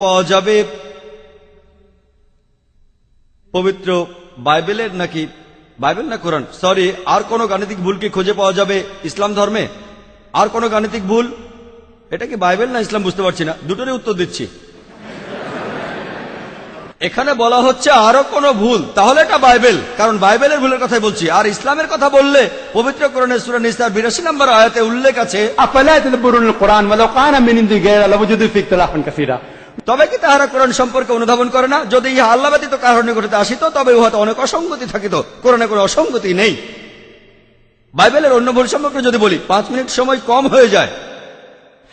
পাওয়া যাবে পবিত্র বাইবেলের নাকি, বাইবেল না কোরআন? সরি আর কোন গাণিতিক ভুল কি খুঁজে পাওয়া যাবে ইসলাম ধর্মে? আর কোন গাণিতিক ভুল? এটা কি বাইবেল না ইসলাম বুঝতে পারছি না? দুটোরই উত্তর দিচ্ছি। এখানে বলা হচ্ছে আরও কোন ভুল। তাহলে এটা বাইবেল। কারণ বাইবেলের ভুলের কথাই বলছি। আর ইসলামের কথা বললে পবিত্র কোরআনের সুরা বিরাশি নম্বর আয়াতে উল্লেখ আছে তবে কি তাহারা কোরআন সম্পর্কে অনুধাবন করে না? যদি ইহা আল্লাহ ব্যতীত কারণে ঘটিতে আসিত, তবে উহাতে অনেক অসঙ্গতি থাকিত। কোরআনে কোনো অসঙ্গতি নেই। বাইবেলের অন্য ভুল সম্পর্কে যদি বলি, পাঁচ মিনিট সময় কম হয়ে যায়।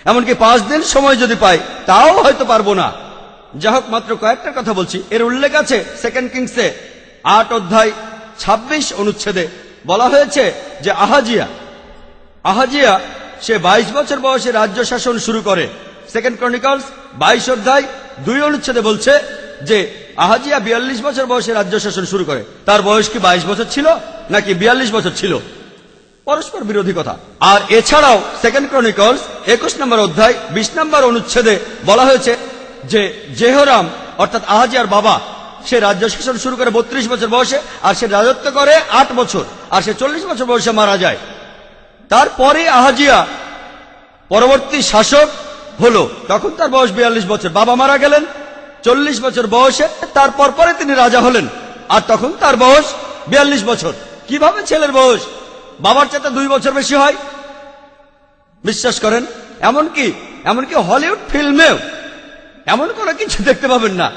এমনকি পাঁচ দিন সময় যদি পাই, তাও হয়তো পারব না। যাহোক মাত্র কয়েকটা কথা বলছি। এর উল্লেখ আছে সেকেন্ড কিংসে আট অধ্যায় ২৬ অনুচ্ছেদে। বলা হয়েছে যে আহাজিয়া আহাজিয়া সে ২২ বছর বয়সে রাজ্য শাসন শুরু করে। সেকেন্ড ক্রনিকলস বাইশ অধ্যায়, দুই অনুচ্ছেদে বলছে যে আহাজিয়া বিয়াল্লিশ বছর বয়সে রাজ্য শাসন শুরু করে। তার বয়স কি বাইশ বছর ছিল নাকি বিয়াল্লিশ বছর ছিল? পরস্পর বিরোধী কথা। আর এছাড়াও সেকেন্ড ক্রনিকলস একুশ নম্বর অধ্যায়, বিশ নম্বর অনুচ্ছেদে বলা হয়েছে যে জেহরাম, অর্থাৎ আহাজিয়ার বাবা, সে রাজ্য শাসন শুরু করে বত্রিশ বছর বয়সে আর সে রাজত্ব করে আট বছর আর সে চল্লিশ বছর বয়সে মারা যায়। তারপরে আহাজিয়া, পরবর্তী শাসক হলো। তখন তার বয়স বিয়াল্লিশ বছর। বাবা মারা গেলেন। চল্লিশ বছর বয়সে তারপর পরে তিনি রাজা হলেন। আর তখন তার বয়স বিয়াল্লিশ বছর। কীভাবে ছেলের বয়স? বাবার চাইতে দুই বছর বেশি হয়। বিশ্বাস করেন, এমনকি এমনকি হলিউড ফিল্মেও এমন কোনো কিছু দেখতে পাবেন না।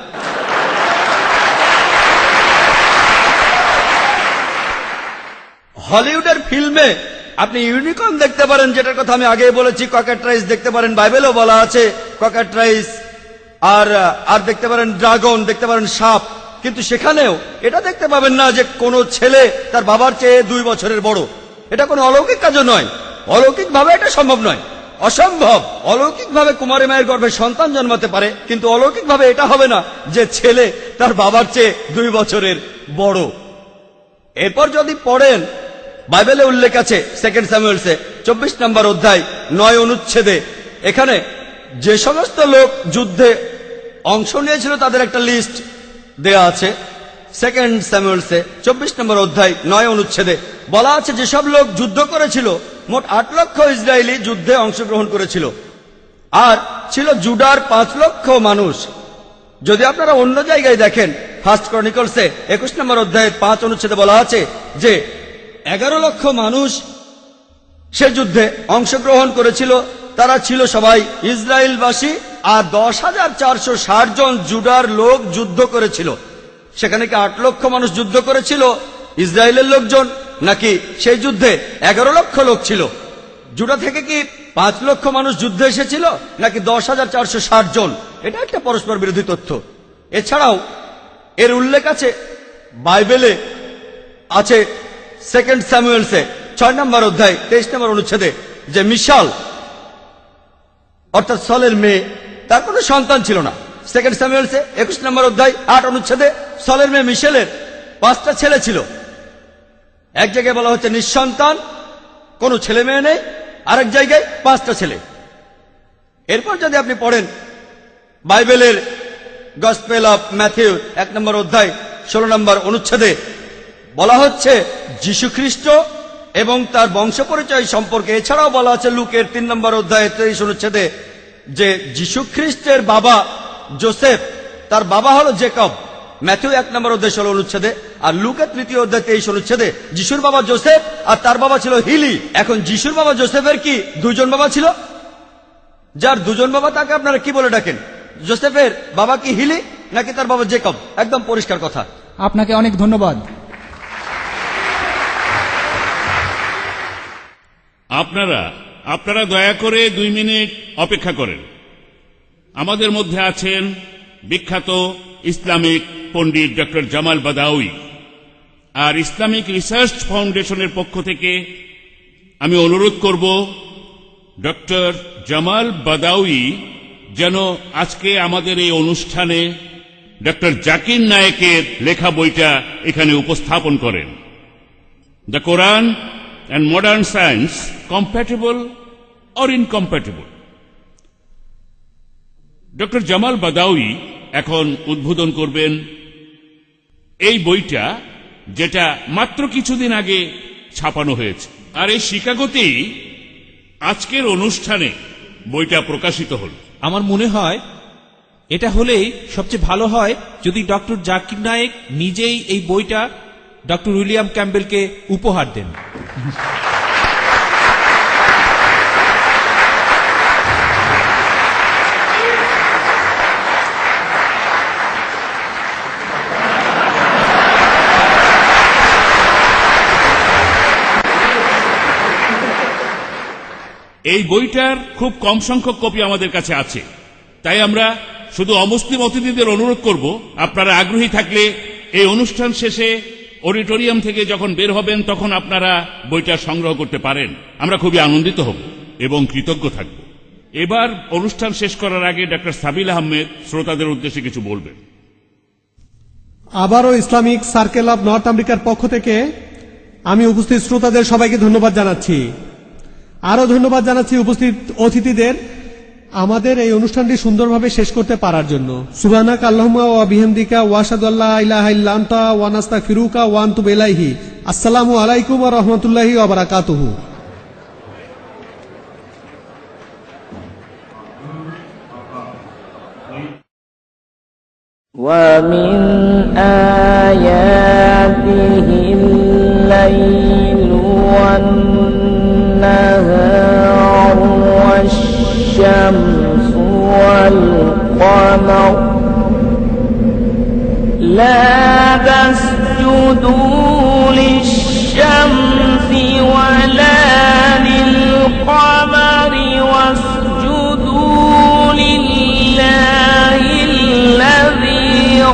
হলিউডের ফিল্মে আপনি ইউনিকর্ন দেখতে পারেন, যেটার কথা আমি আগে বলেছি ককেট রাইস দেখতে পারেন, বাইবেলও বলা আছে ককেট রাইস আর আর দেখতে পারেন ড্রাগন, দেখতে পারেন সাপ। কিন্তু সেখানেও এটা দেখতে পাবেন না যে কোনো ছেলে তার বাবার চেয়ে দুই বছরের বড়। এটা কোনো অলৌকিক কাজও নয়। অলৌকিক ভাবে এটা সম্ভব নয়। অসম্ভব। অলৌকিক ভাবে কুমারী মায়ের গর্ভে সন্তান জন্মাতে পারে, কিন্তু অলৌকিক ভাবে এটা হবে না যে ছেলে তার বাবার চেয়ে দুই বছরের বড়। এরপর যদি পড়েন বাইবেলে উল্লেখ আছে সেকেন্ড স্যামুয়েলসে চব্বিশ নম্বর অধ্যায়, নয় অনুচ্ছেদে। এখানে যে সমস্ত লোক যুদ্ধে অংশ নিয়েছিল, তাদের একটা লিস্ট দেয়া আছে সেকেন্ড স্যামুয়েলসে চব্বিশ নম্বর অধ্যায়, নয় অনুচ্ছেদে। বলা আছে যেসব লোক যুদ্ধ করেছিল, মোট আট লক্ষ ইসরায়েলি যুদ্ধে অংশগ্রহণ করেছিল। আর ছিল জুডার পাঁচ লক্ষ মানুষ। যদি আপনারা অন্য জায়গায় দেখেন ফার্স্ট ক্রনিকলসে একুশ নম্বর অধ্যায়ের পাঁচ অনুচ্ছেদে বলা আছে যে এগারো লক্ষ মানুষ সে যুদ্ধে অংশগ্রহণ করেছিল। তারা ছিল সবাই ইসরায়েলবাসী আর দশ হাজার চারশো জন জুডার লোক যুদ্ধ করেছিল। সেখানে কি আট লক্ষ মানুষ যুদ্ধ করেছিল? ইসরায়েলের লোকজন? নাকি সেই যুদ্ধে এগারো লক্ষ লোক ছিল? জুডা থেকে কি পাঁচ লক্ষ মানুষ যুদ্ধে এসেছিল? নাকি দশ হাজার চারশো জন? এটা একটা পরস্পর বিরোধী তথ্য। এছাড়াও এর উল্লেখ আছে, বাইবেলে আছে সেকেন্ড স্যামুয়েলসে ছয় নম্বর অধ্যায়, তেইশ নম্বর অনুচ্ছেদে, যে মিশাল, অর্থাৎ সলের মেয়ে, তার কোনো সন্তান ছিল না। সেকেন্ড স্যামুয়েলসে একুশ নম্বর অধ্যায়, আট অনুচ্ছেদে, সলের মেয়ে মিশেলের পাঁচটা ছেলে ছিল। এক জায়গায় বলা হচ্ছে নিঃসন্তান, কোনো ছেলে মেয়ে নেই, আরেক জায়গায় পাঁচটা ছেলে। এরপর যদি আপনি পড়েন, বাইবেলের গসপেল অফ ম্যাথিউ, এক নম্বর অধ্যায়, ষোলো নম্বর অনুচ্ছেদে বলা হচ্ছে যীশু খ্রিস্ট এবং তার বংশ পরিচয় সম্পর্কে। এছাড়াও বলা আছে লুকের তিন নম্বর অধ্যায় তেইশ অনুচ্ছেদে যে যীশু খ্রিস্টের বাবা জোসেফ, তার বাবা হলো জেকব। ম্যাথিউ এক নম্বর অধ্যায় ষোলো অনুচ্ছেদে আর লুকের তৃতীয় অধ্যায় তেইশ অনুচ্ছেদে যিশুর বাবা জোসেফ আর তার বাবা ছিল হিলি। এখন যিশুর বাবা জোসেফের কি দুজন বাবা ছিল? যার দুজন বাবা তাকে আপনারা কি বলে ডাকেন? জোসেফের বাবা কি হিলি নাকি তার বাবা জেকব? একদম পরিষ্কার কথা। আপনাকে অনেক ধন্যবাদ। আপনারা আপনারা দয়া করে দুই মিনিট অপেক্ষা করেন। আমাদের মধ্যে আছেন বিখ্যাত ইসলামিক পণ্ডিত ডক্টর জামাল বাদাউই। আর ইসলামিক রিসার্চ ফাউন্ডেশনের পক্ষ থেকে আমি অনুরোধ করব ডক্টর জামাল বাদাউই যেন আজকে আমাদের এই অনুষ্ঠানে ডক্টর জাকির নায়েকের লেখা বইটা এখানে উপস্থাপন করেন। The Quran and modern science, compatible or incompatible? Doctor Jamal Badawi এখন উদ্বোধন করবেন এই বইটা যেটা মাত্র কিছুদিন আগে ছাপানো হয়েছে। আর এই শিকাগোতেই আজকের অনুষ্ঠানে বইটা প্রকাশিত হল। আমার মনে হয় এটা হলেই সবচেয়ে ভালো হয় যদি ডক্টর জাকির নায়েক নিজেই এই বইটা ডক্টর উইলিয়াম ক্যাম্বেলকে উপহার দেন। এই বইটার খুব কম সংখ্যক কপি আমাদের কাছে আছে। তাই আমরা শুধু অমুসলিম অতিথিদের অনুরোধ করব, আপনারা আগ্রহী থাকলে এই অনুষ্ঠান শেষে অডিটোরিয়াম থেকে যখন বের হবেন, তখন আপনারা বইটা সংগ্রহ করতে পারেন। আমরা খুবই আনন্দিত হব এবং কৃতজ্ঞ থাকব। এবার অনুষ্ঠান শেষ করার আগে ডক্টর সাবিল আহমেদ শ্রোতাদের উদ্দেশ্যে কিছু বলবেন। আবারও ইসলামিক সার্কেল অব নর্থ আমেরিকার পক্ষ থেকে আমি উপস্থিত শ্রোতাদের সবাইকে ধন্যবাদ জানাচ্ছি। আরও ধন্যবাদ জানাচ্ছি উপস্থিত অতিথিদের। আমাদের এই অনুষ্ঠানটি সুন্দরভাবে শেষ করতে পারার জন্য সুবানাক আল্লাহমা ওয়া বিহামদিকা ওয়াসাদুল্লাহ ইলাহা ইল্লা আনতা ওয়া নাস্তাগফিরুকা ওয়া আনতুবু ইলাইহি আসসালামু আলাইকুম ওয়া রাহমাতুল্লাহি ওয়া বারাকাতুহু ومن آياته الليل والقمر لا تسجدوا للشمس ولا للقمر واسجدوا لله الذي